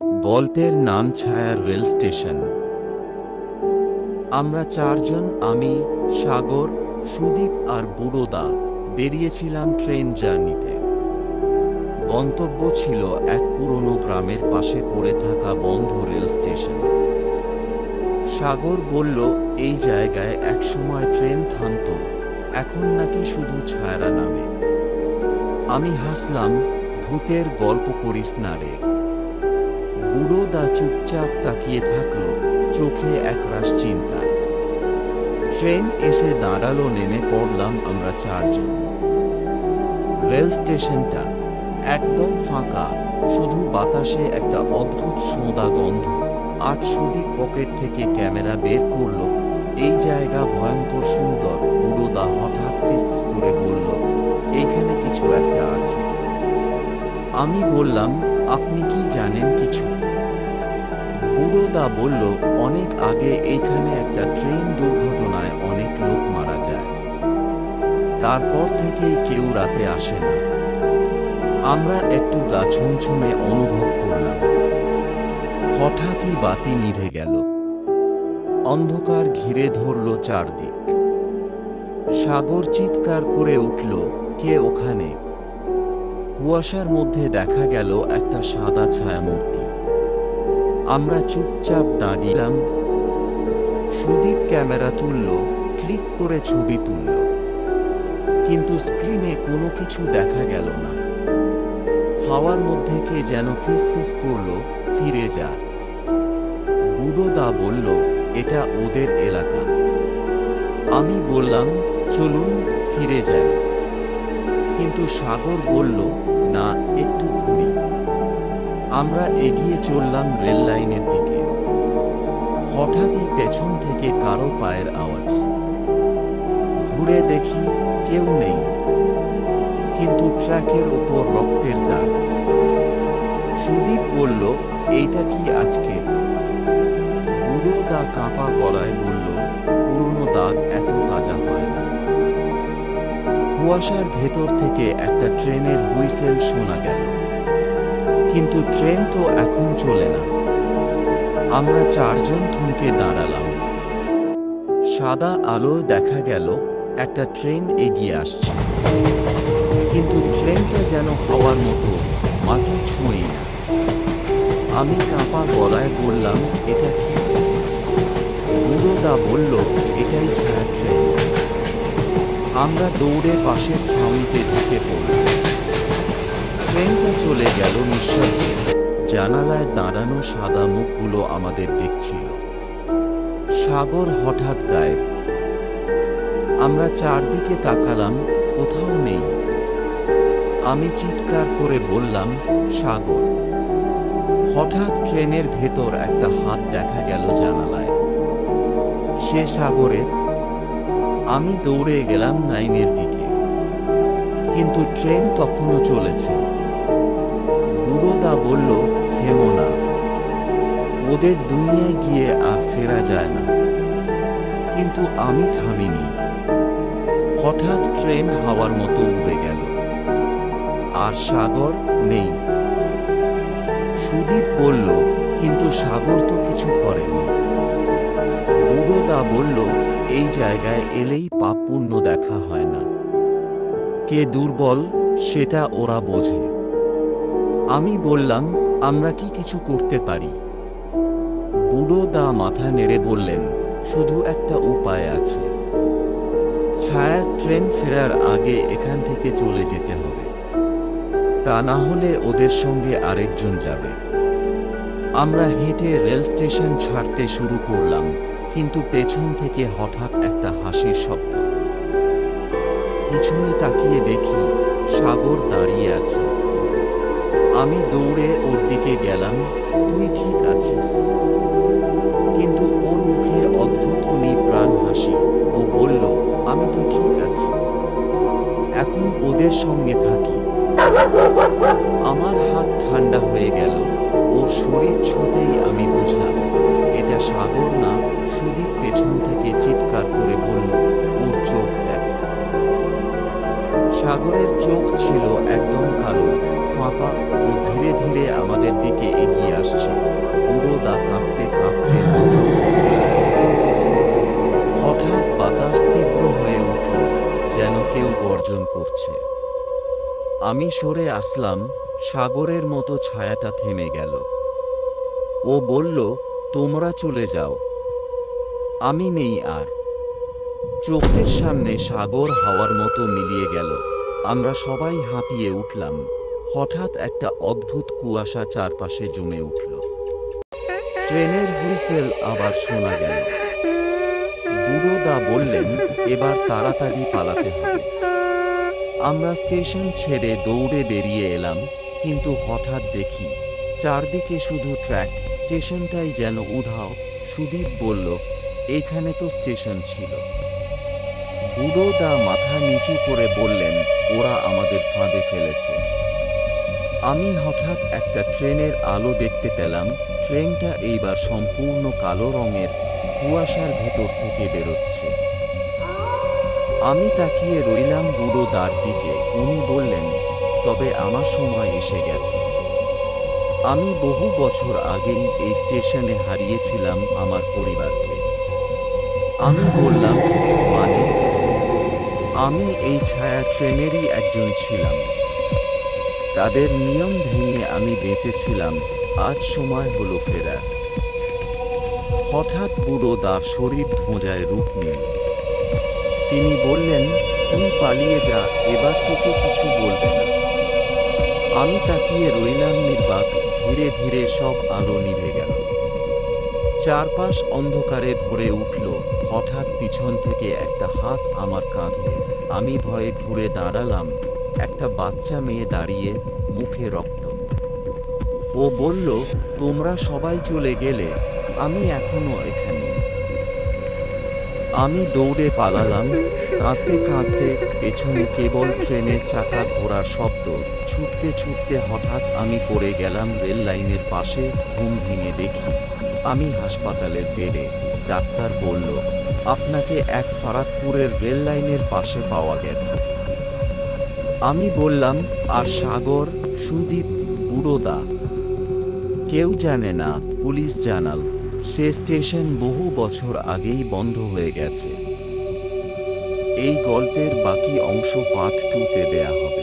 গল্পের নাম ছায়া রেল স্টেশন। আমরা চারজন, আমি, সাগর, সুদীপ আর বুড়োদা, বেরিয়েছিলাম ট্রেন জার্নিতে। গন্তব্য ছিল এক পুরনো গ্রামের পাশে পড়ে থাকা বন্ধ রেল স্টেশন। সাগর বলল, এই জায়গায় একসময় ট্রেন থামত, এখন নাকি শুধু ছায়ারা নামে। আমি হাসলাম, ভূতের গল্প করিস না রে। বুড়ো দা চুপচাপ তাকিয়ে থাকল, চোখে একরাশ চিন্তা। ট্রেন এসে দাঁড়াল, নেমে পড়লাম আমরা চারজন। রেল স্টেশনটা একদম ফাঁকা, শুধু বাতাসে একটা অদ্ভুত সোঁদা গন্ধ। আজ সুদীপ পকেট থেকে ক্যামেরা বের করল, এই জায়গা ভয়ঙ্কর সুন্দর। বুড়োদা হঠাৎ ফিস করে বলল এখানে কিছু একটা আছে। আমি বললাম আপনি কি জানেন কিছু? বুড়োদা বলল, অনেক আগে এইখানে একটা ট্রেন দুর্ঘটনায় অনেক লোক মারা যায়। তারপর থেকেই কেউ রাতে আসে না। আমরা একটু গা ছমছমে অনুভব করলাম। হঠাৎই বাতি নিভে গেল। অন্ধকার ঘিরে ধরল চারদিক। সাগর চিৎকার করে উঠল, কে ওখানে? কুয়াশার মধ্যে দেখা গেল একটা সাদা ছায়ামূর্তি। আমরা চুপচাপ দাঁড়িলাম। সুদীপ ক্যামেরা তুলল, ক্লিক করে ছবি তুলল। কিন্তু স্ক্রিনে কোনো কিছু দেখা গেল না। হাওয়ার মধ্যে কে যেন ফিস ফিস করল, ফিরে যা। বুড়োদা বলল, এটা ওদের এলাকা। আমি বললাম, চলুন, ফিরে যাই। কিন্তু সাগর বলল, না, একটু ঘুরি। আমরা এগিয়ে চললাম রেল লাইনের দিকে। হঠাৎই পেছন থেকে কারও পায়ের আওয়াজ। ঘুরে দেখি কেউ নেই, কিন্তু ট্র্যাকের ওপর রক্তের দাগ। সুদীপ বলল, এইটা কি আজকে বুড়ো দা কাঁপা গলায় বলল, পুরনো দাগ এত তাজা কুয়াশার ভেতর থেকে একটা ট্রেনের হুইসেল শোনা গেল। কিন্তু ট্রেন তো এখন চলে না। আমরা চারজন থমকে দাঁড়ালাম। সাদা আলো দেখা গেল, একটা ট্রেন এগিয়ে আসছে। কিন্তু ট্রেনটা যেন হওয়ার মতো, মাটি ছুঁই না। আমি কাঁপা গলায় বললাম, এটা কি? বুড়োদা বলল, এটাই ছায়া ট্রেন। আমরা দৌড়ে পাশের ছাউনিতে ঢুকে পড়লাম। ট্রেনটা চলে গেল নিঃশব্দে জানালায় দাঁড়ানো সাদা মুখগুলো আমাদের দেখছিল। সাগর হঠাৎ গায়েব। আমরা চারদিকে তাকালাম, কোথাও নেই। আমি চিৎকার করে বললাম, সাগর। হঠাৎ ট্রেনের ভেতর একটা হাত দেখা গেল জানালায়। সে সাগরের আমি দৌড়ে গেলাম নাইনের দিকে। কিন্তু ট্রেন তখনও চলেছে। বুড়োদা বলল, খেমো না। ওদের দুনিয়ায় গিয়ে আর ফেরা যায় না। কিন্তু আমি থামিনি। হঠাৎ ট্রেন হাওয়ার মতো উড়ে গেল। আর সাগর নেই। সুদীপ বলল, কিন্তু সাগর তো কিছু করেনি। বুড়োদা বলল এই জায়গায় এলেই পাপ পুণ্য দেখা হয় না। কে দুর্বল, সেটা ওরা বোঝে। আমি বললাম, আমরা কি কিছু করতে পারি? বুড়ো দা মাথা নেড়ে বললেন, শুধু একটা উপায় আছে। ছায়া ট্রেন ফেরার আগে এখান থেকে চলে যেতে হবে। তা না হলে ওদের সঙ্গে আরেকজন যাবে। আমরা হেঁটে রেল স্টেশন ছাড়তে শুরু করলাম। কিন্তু পেছন থেকে হঠাৎ একটা হাসির শব্দ। পিছনে তাকিয়ে দেখি সাগর দাঁড়িয়ে আছে। আমি দৌড়ে ওর দিকে গেলাম, তুই ঠিক আছিস। কিন্তু ওর মুখে অদ্ভুত প্রাণ হাসি। ও বলল, আমি তো ঠিক আছি। এখন ওদের সঙ্গে থাকি। আমার হাত ঠান্ডা হয়ে গেল। ওর শরীর ছুঁতেই সুদীপ পেছন থেকে চিৎকার করে বলল, ওর চোখ দেখ। সাগরের চোখ ছিল একদম কালো, ফাঁপা ও ধীরে ধীরে আমাদের দিকে এগিয়ে আসছে। পুরো দা কাঁপতে কাঁপতে হঠাৎ বাতাস তীব্র হয়ে উঠল, যেন কেউ গর্জন করছে। আমি সরে আসলাম, সাগরের মতো ছায়াটা থেমে গেল। ও বলল, তোমরা চলে যাও। আমি নেই আর। চোখের সামনে সাগর হাওয়ার মতো মিলিয়ে গেল। আমরা সবাই হাঁপিয়ে উঠলাম। হঠাৎ একটা অদ্ভুত কুয়াশা চারপাশে জমে উঠল। ট্রেনের হুইসেল আবার শোনা গেল। বুড়োদা বললেন, এবার তাড়াতাড়ি পালাতে হবে। আমরা স্টেশন ছেড়ে দৌড়ে বেরিয়ে এলাম, কিন্তু হঠাৎ দেখি চারদিকে শুধু ট্র্যাক। স্টেশনটাই যেন উধাও। সুদীপ বলল এখানে তো স্টেশন ছিল। বুড়ো দা মাথা নিচু করে বললেন, ওরা আমাদের ফাঁদে ফেলেছে। আমি হঠাৎ একটা ট্রেনের আলো দেখতে পেলাম। ট্রেনটা এইবার সম্পূর্ণ কালো রঙের কুয়াশার ভেতর থেকে বেরোচ্ছে। আমি তাকিয়ে রইলাম বুড়ো দার দিকে। উনি বললেন, তবে আমার সময় এসে গেছে। আমি বহু বছর আগেই এই স্টেশনে হারিয়েছিলাম আমার পরিবারকে। আমি বললাম মানে? আমি এই ছায়া ট্রেনেরই একজন ছিলাম। তাদের নিয়ম ভেঙে আমি বেঁচেছিলাম। আজ সময় হলো ফেরার হঠাৎ বুড়ো দার শরীর ধোঁজায় রূপ নিল। তিনি বললেন, তুই পালিয়ে যা, এবার তোকে কিছু বলবে না। আমি তাকিয়ে রইলাম নির্বাক, ধীরে ধীরে সব আলো নিভে গেল। চারপাশ অন্ধকারে ভরে উঠল। হঠাৎ পিছন থেকে একটা হাত আমার কাঁধে। আমি ভয়ে ঘুরে দাঁড়ালাম। একটা বাচ্চা মেয়ে দাঁড়িয়ে মুখে রক্ত। ও বলল, তোমরা সবাই চলে গেলে, আমি এখনও এখানে। আমি দৌড়ে পালালাম। কাঁদতে কাঁদতে পেছনে কেবল ট্রেনের চাকা ঘোরার শব্দ। ছুটতে ছুটতে হঠাৎ আমি পড়ে গেলাম রেল লাইনের পাশে, ঘুম ভেঙে দেখি। আমি হাসপাতালের বেডে। ডাক্তার বলল আপনাকে এক ফারাকপুরের রেল লাইনের পাশে পাওয়া গেছে। আমি বললাম, আর সাগর, সুদীপ, বুড়োদা। কেউ জানে না, পুলিশ জানাল, সে স্টেশন বহু বছর আগেই বন্ধ হয়ে গেছে। এই গল্পের বাকি অংশ পার্ট টুতে দেয়া হবে।